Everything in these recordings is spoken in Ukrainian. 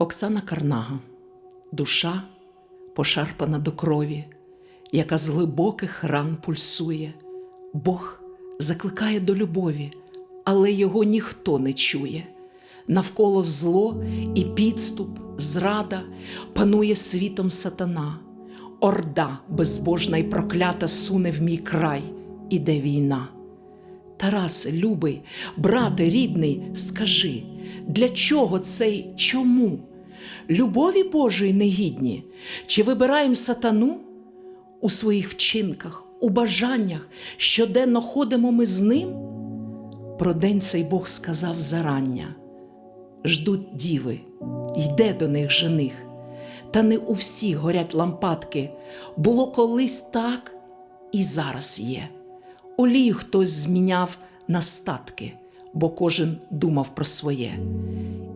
Оксана Карнага, душа пошарпана до крові, яка з глибоких ран пульсує. Бог закликає до любові, але його ніхто не чує. Навколо зло і підступ, зрада панує світом сатана. Орда безбожна й проклята суне в мій край, іде війна. Тарасе, любий, брате, рідний, скажи, для чого цей чому? Любові Божої негідні? Чи вибираєм сатану? У своїх вчинках, у бажаннях щоденно ходимо ми з ним? Про день цей Бог сказав зарання. Ждуть діви, йде до них жених. Та не у всіх горять лампадки. Було колись так і зараз є. Олію хтось зміняв на статки, бо кожен думав про своє.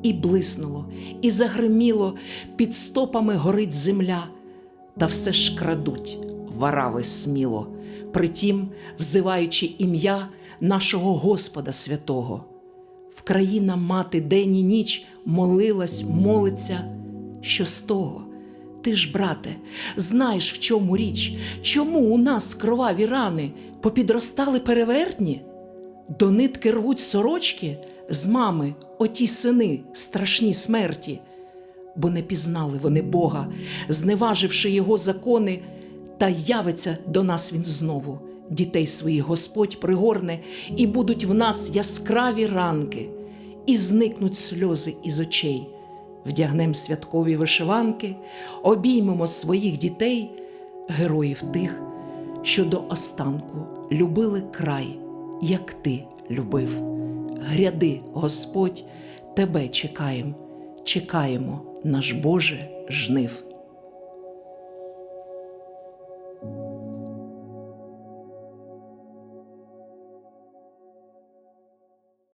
І блиснуло, і загриміло, під стопами горить земля, та все ж крадуть варави сміло, притім взиваючи ім'я нашого Господа святого. Вкраїна мати день і ніч молилась, молиться, що з того? Ти ж, брате, знаєш, в чому річ, чому у нас кроваві рани попідростали перевертні? До нитки рвуть сорочки з мами оті сини страшні смерті, бо не пізнали вони Бога, зневаживши його закони, та явиться до нас він знову. Дітей своїх Господь пригорне, і будуть в нас яскраві ранки, і зникнуть сльози із очей. Вдягнем святкові вишиванки, обіймемо своїх дітей, героїв тих, що до останку любили край, як ти любив. Гряди, Господь, тебе чекаєм, чекаємо, наш Боже жнив.